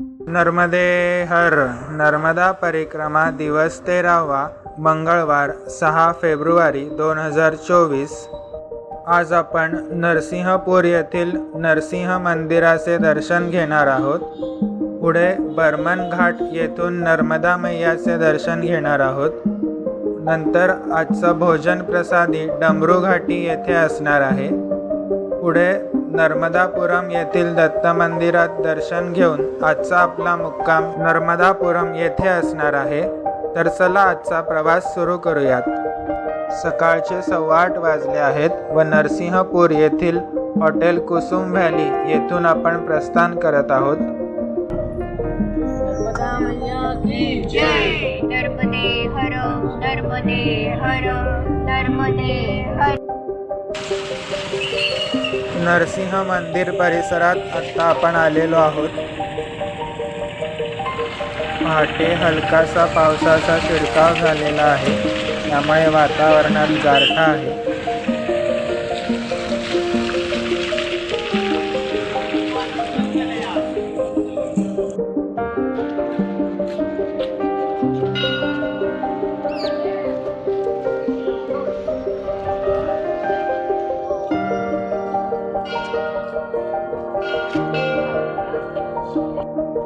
नर्मदे हर नर्मदा परिक्रमा दिवस तेरावा मंगळवार सहा फेब्रुवारी दोन हजार चोवीस. आज आपण नरसिंहपूर येथील नरसिंह मंदिराचे दर्शन घेणार आहोत. पुढे बर्मन घाट येथून नर्मदा मैयाचे दर्शन घेणार आहोत. नंतर आजचं भोजन प्रसादी डमरू घाटी येथे असणार आहे. पुढे नर्मदापुरम येथील दत्त मंदिरात दर्शन घेऊन आजचा आपला मुक्काम नर्मदापुरम येथे असणार आहे. तर चला आजचा प्रवास सुरू करूयात. सकाळचे सव्वा आठ वाजले आहेत व नरसिंहपूर येथील हॉटेल कुसुम व्हॅली येथून आपण प्रस्थान करत आहोत. नर्मदा मैया की जय. नर्मदे हर नर्मदे हर नर्मदे हर. नरसिंह मंदिर परिसरात आत्ता आपण आलेलो आहोत. पहाटे हलकासा पावसाचा शिडकाव झालेला आहे. त्यामुळे वातावरणात गारठा आहे.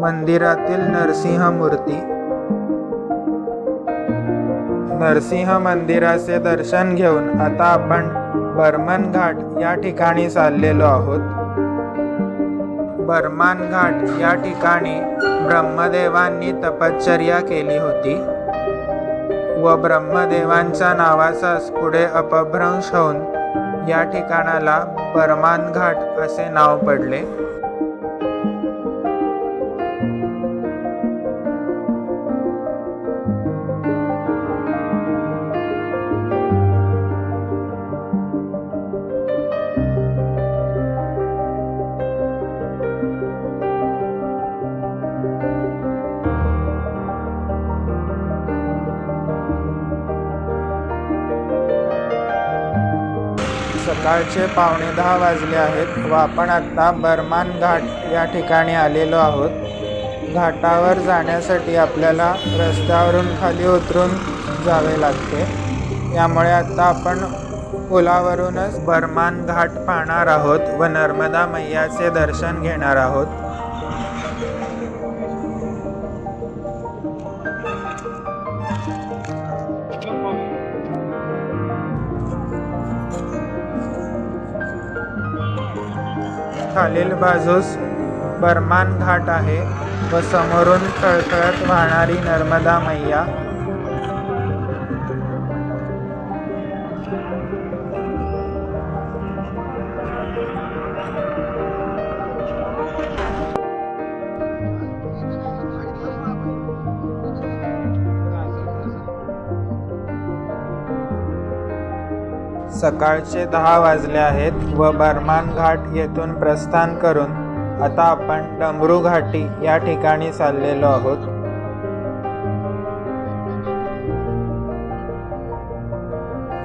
मंदिरातील नरसिंह मूर्ती नरसिंह मंदिराचे दर्शन घेऊन आता आपण बर्मन घाट या ठिकाणी चाललेलो आहोत. बर्मान घाट या ठिकाणी ब्रह्मदेवांनी तपश्चर्या केली होती व ब्रह्मदेवांच्या नावाचाच पुढे अपभ्रंश होऊन या ठिकाणाला बर्मान घाट असे नाव पडले. सकाळचे पावणे दहा वाजले आहेत व आपण आत्ता बर्मान घाट या ठिकाणी आलेलो आहोत. घाटावर जाण्यासाठी आपल्याला रस्त्यावरून खाली उतरून जावे लागते. यामुळे आत्ता आपण पुलावरूनच बर्मान घाट पाहणार आहोत व नर्मदा मैयाचे दर्शन घेणार आहोत. खालील बाजूस बर्मान घाट आहे व समोरून तळतळत वाहणारी नर्मदा मैया. सकाळचे दहा वाजले आहेत व बर्मान घाट येथून प्रस्थान करून आता आपण डमरू घाटी या ठिकाणी चाललेलो आहोत.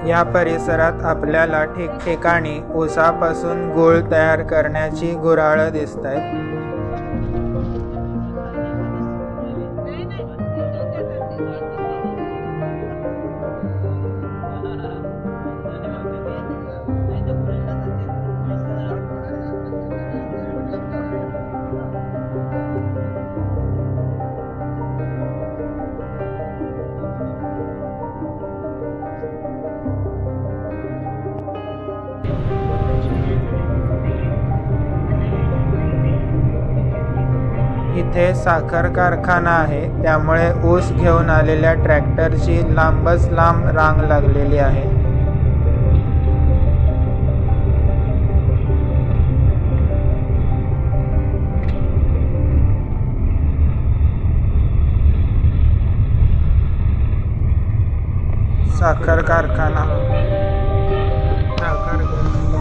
या परिसरात आपल्याला ठिकठिकाणी ऊसापासून गूळ तयार करण्याची गुराळं दिसत आहेत इथे साखर कारखाना आहे. त्यामुळे ऊस घेऊन आलेल्या ट्रॅक्टरची लांबच लांब रांग लागलेली आहे. साखर कारखाना. साखर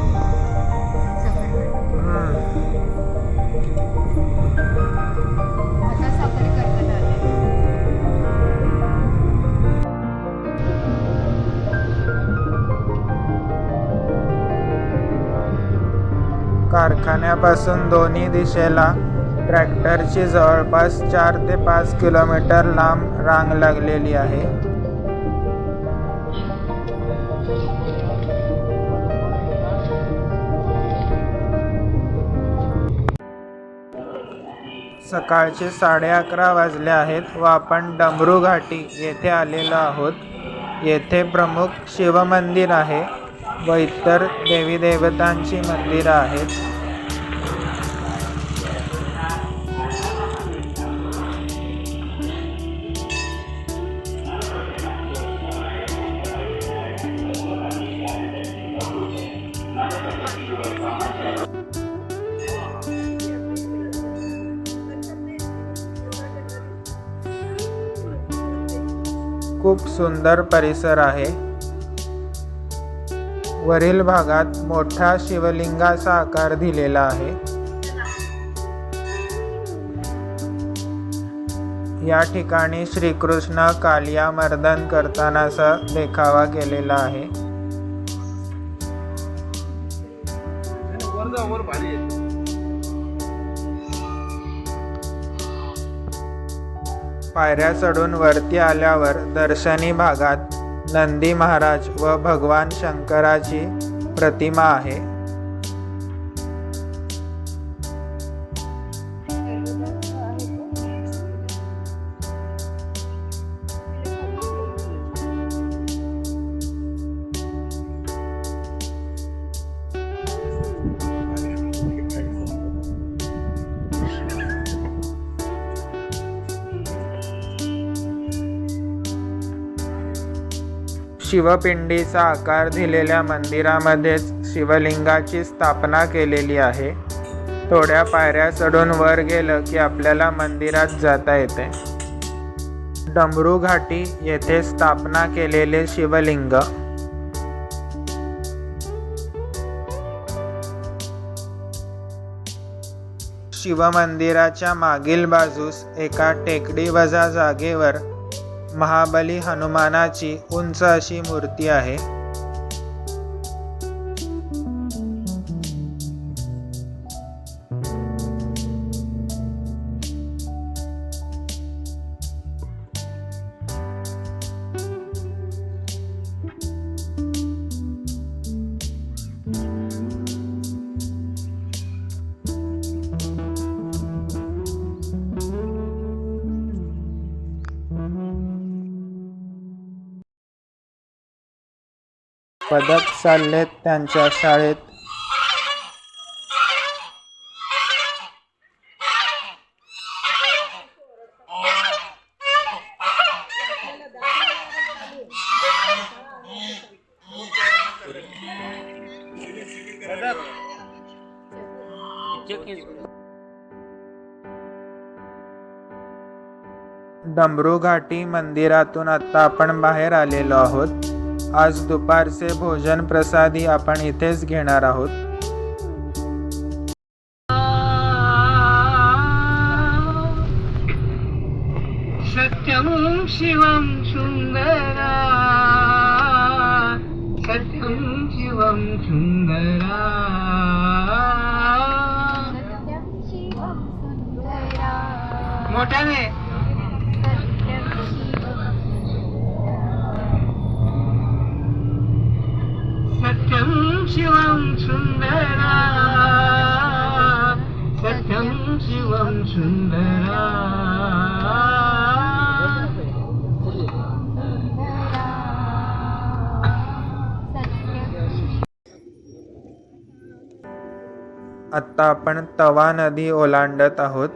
कारखान्यापासून दोन्ही दिशेला ट्रॅक्टरची जवळपास चार ते पाच किलोमीटर लांब रांग लागलेली आहे. सकाळचे साडे अकरा वाजले आहेत व आपण डमरू घाटी येथे आलेलो आहोत. येथे प्रमुख शिवमंदिर आहे. व इतर देवी देवतांची मंदिरं आहेत. खूप सुंदर परिसर आहे. वरील भागात मोठा शिवलिंगाचा आकार दिलेला आहे. या ठिकाणी श्रीकृष्ण कालिया मर्दन करतानाचा देखावा केलेला आहे. पायऱ्या चढून वरती आल्यावर दर्शनी भागात नंदी महाराज व भगवान शंकराची प्रतिमा आहे. शिवपिंडीचा आकार दिलेल्या मंदिरामध्येच शिवलिंगाची स्थापना केलेली आहे. थोड्या पायऱ्या चढून वर गेलं की आपल्याला मंदिरात जाता येते. डमरू घाटी येथे स्थापना केलेले शिवलिंग. शिवमंदिराच्या मागील बाजूस एका टेकडी वजा जागेवर महाबली हनुमानाची उंच अशी मूर्ती आहे. पदक चाललेत त्यांच्या शाळेत. डमरू घाटी मंदिरातून आता आपण बाहेर आलेलो आहोत. आज दुपारचे भोजन प्रसादी आपण इथेच घेणार आहोत. सत्यं शिवं सुन्दरा सत्यं शिवं सुन्दरा सत्यं शिवं सुन्दरा मोठ्याने शिवं सुन्दरा सत्यं शिवं सुन्दरा आत्ता आपण तवा नदी ओलांडत आहोत.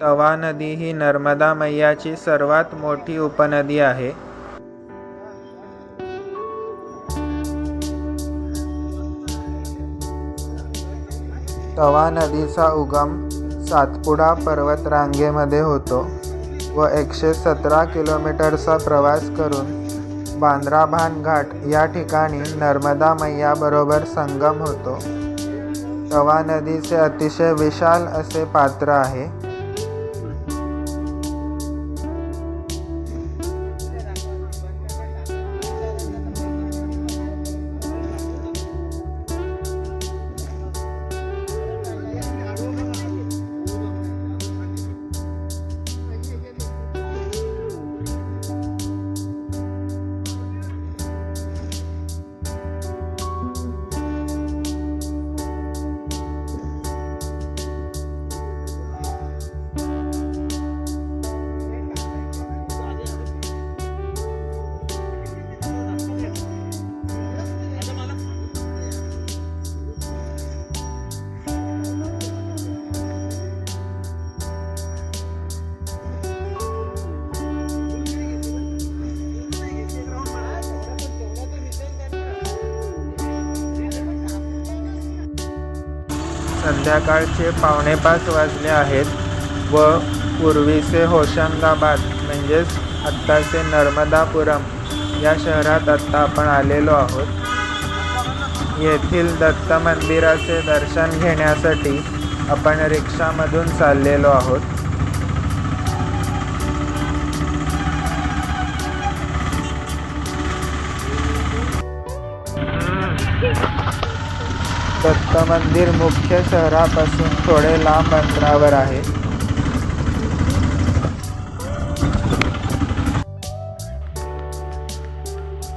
तवा नदी ही नर्मदा मैयाची सर्वात मोठी उपनदी आहे. तवा नदीचा उगम सातपुडा पर्वतरांगेमध्ये होतो व एकशे सतरा किलोमीटरचा प्रवास करून बांद्राभान घाट या ठिकाणी नर्मदा मैयाबरोबर संगम होतो. तवा नदीचे अतिशय विशाल असे पात्र आहे. संध्याकाळचे पावणेपाच वाजले आहेत व पूर्वीचे होशंगाबाद म्हणजेच आत्ताचे नर्मदापुरम या शहरात आत्ता आपण आलेलो आहोत. येथील दत्त मंदिराचे दर्शन घेण्यासाठी आपण रिक्षामधून चाललेलो आहोत. दत्त मंदिर मुख्य शहरापासून थोडे लांब अंतरावर आहे.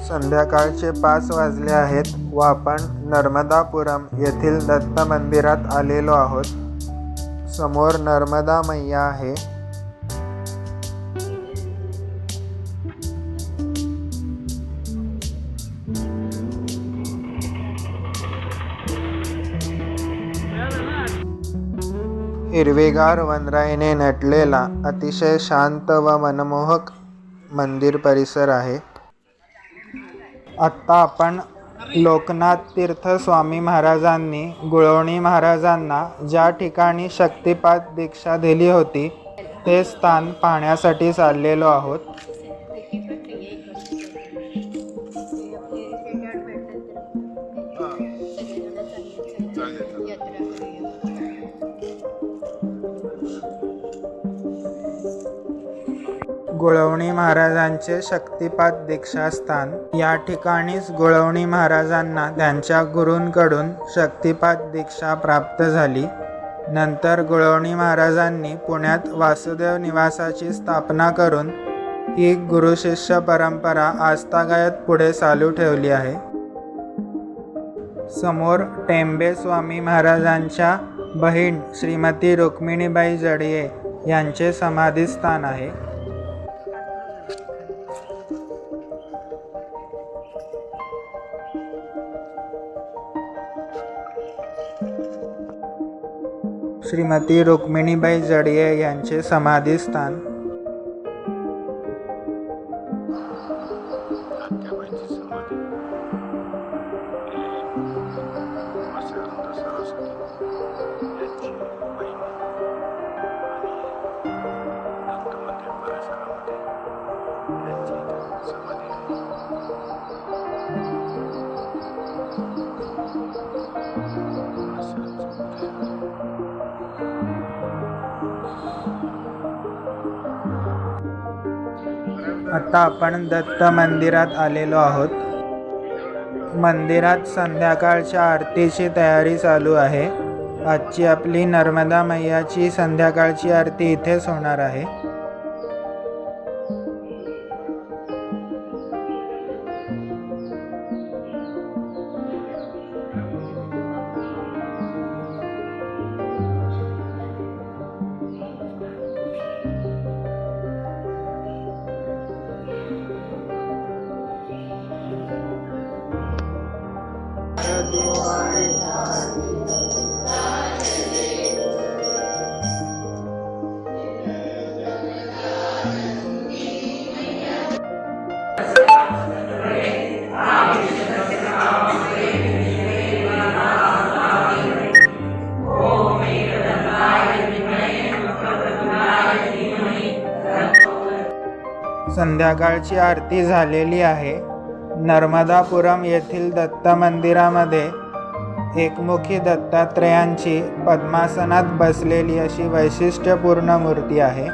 संध्याकाळचे पाच वाजले आहेत व आपण नर्मदापुरम येथील दत्त मंदिरात आलेलो आहोत. समोर नर्मदा मैया आहे. हिरवेगार वनराईने नटलेला अतिशय शांत व मनमोहक मंदिर परिसर आहे. आत्ता आपण लोकनाथ तीर्थ स्वामी महाराजांनी गुळवणी महाराजांना ज्या ठिकाणी शक्तिपात दीक्षा दिली होती ते स्थान पाहण्यासाठी चाललेलो आहोत. गुळवणी महाराजांचे शक्तिपात दीक्षास्थान. या ठिकाणीच गुळवणी महाराजांना त्यांच्या गुरूंकडून शक्तिपात दीक्षा प्राप्त झाली. नंतर गुळवणी महाराजांनी पुण्यात वासुदेव निवासाची स्थापना करून ही गुरुशिष्य परंपरा आजतागायत पुढे चालू ठेवली आहे. समोर टेंबे स्वामी महाराजांच्या बहीण श्रीमती रुक्मिणीबाई जडिये यांचे समाधीस्थान आहे. श्रीमती रुक्मिणीबाई जडिये यांचे समाधीस्थान आता आपण दत्त मंदिरात आलेलो आहोत. मंदिरात संध्याकाळच्या आरतीची तयारी चालू आहे. आजची आपली नर्मदा मैयाची संध्याकाळची आरती इथेच होणार आहे. संध्याकाळची आरती झालेली आहे. नर्मदापुरम येथील दत्त मंदिरामध्ये एकमुखी दत्तात्रेयांची पद्मासनात बसलेली अशी वैशिष्ट्यपूर्ण मूर्ती आहे.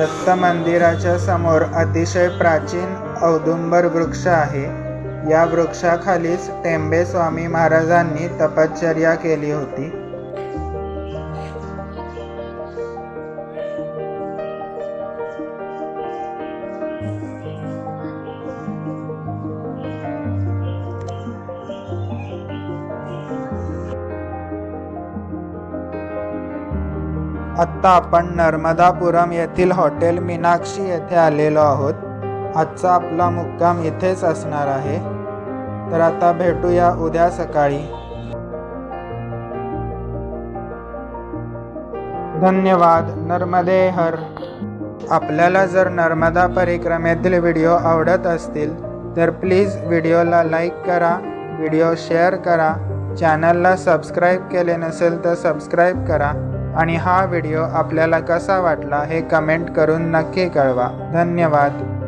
दत्त मंदिराच्या समोर अतिशय प्राचीन औदुंबर वृक्ष आहे. या वृक्षाखालीच टेंबे स्वामी महाराजांनी तपश्चर्या केली होती. आत्ता आपण नर्मदापुरम येथील हॉटेल मीनाक्षी येथे आलेलो आहोत. आजचा आपला मुक्काम इथेच असणार आहे. तर आता भेटूया उद्या सकाळी. धन्यवाद. नर्मदे हर. आपल्याला जर नर्मदा परिक्रमेतील व्हिडिओ आवडत असतील तर प्लीज व्हिडिओला लाईक करा व्हिडिओ शेअर करा. चॅनलला सबस्क्राईब केले नसेल तर सबस्क्राईब करा. आणि हा व्हिडिओ आपल्याला कसा वाटला हे कमेंट करून नक्की कळवा. धन्यवाद.